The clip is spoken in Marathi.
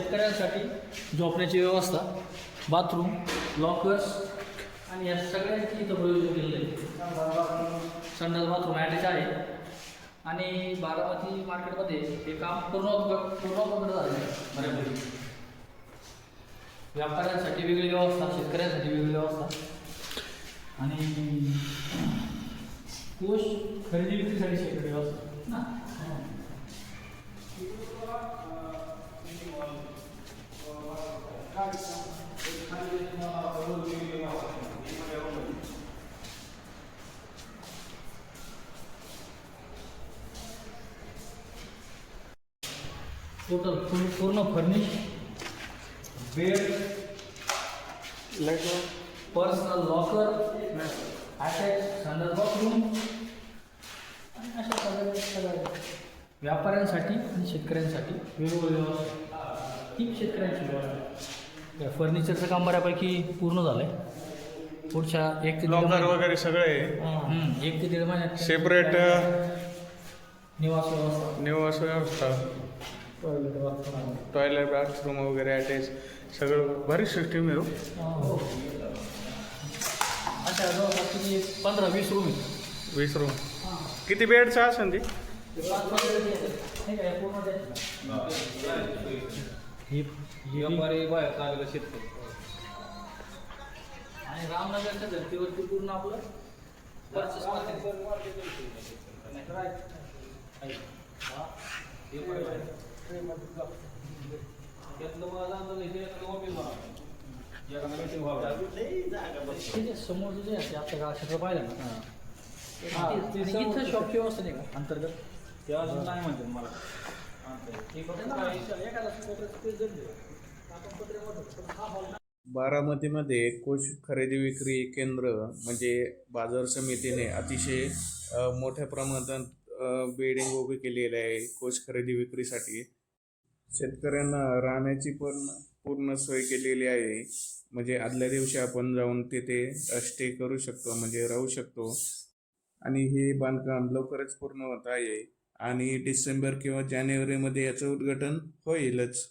शेतकऱ्यांसाठी झोपण्याची व्यवस्था बाथरूम लॉकर्स आणि या सगळ्यांची इथं प्रयोजन केलेलं आहे. संडास बाथरूम ॲटॅच आहे. आणि बारामती मार्केटमध्ये हे काम पूर्ण पूर्ण झालं आहे. बऱ्यापैकी. व्यापाऱ्यांसाठी वेगळी व्यवस्था शेतकऱ्यांसाठी वेगळी व्यवस्था. आणि कोष खरेदी विक्रीसाठी शेतकरी व्यवस्था. ना? टोटल फुल पूर्ण furnish bed personal locker attach संडास बाथरूम आणि अशा सगळ्या व्यापाऱ्यांसाठी आणि शेतकऱ्यांसाठी वेगवेगळी व्यवस्था. ही शेतकऱ्यांची व्यवस्था. फर्निचरचं काम बऱ्यापैकी पूर्ण झालं आहे पुढच्या एक ते दीड लॉकर महिन्यात- वगैरे सगळे हम्म, एक ते दीड महिन्यात सेपरेट निवास व्यवस्था. निवास व्यवस्था. टॉयलेट बाथरूम टॉयलेट बाथरूम वगैरे अटॅच सगळं भारी सिस्टीम आहे हो. जवळपास किती? पंधरा वीस रूम आहेत. वीस रूम किती बेडचं असेल ती? ही व्यापारी बाहेर लागलं शेतकरी. आणि रामनगरच्या धर्तीवरती पूर्ण आपलं. हे जे समोरचं जे आहे आपल्या गावात क्षेत्र पाहिलं ना? हा, ते- इथं शॉपची व्यवस्था नाही का? अंतर्गत? ते अजून नाही म्हणतात मला. बारामतीमध्ये कोश खरेदी विक्री केंद्र म्हणजे बाजार समितीने अतिशय मोठ्या प्रमाणात बिल्डिंग उभी केलेली आहे कोश खरेदी विक्रीसाठी. शेतकऱ्यांना राहण्याची पण पूर्ण सोय केलेली आहे. म्हणजे आदल्या दिवशी आपण जाऊन तिथे स्टे करू शकतो म्हणजे राहू शकतो. आणि हे बांधकाम लवकरच पूर्ण होत आहे. आणि डिसेंबर किंवा जानेवारीमध्ये याचं उद्घाटन होईलच.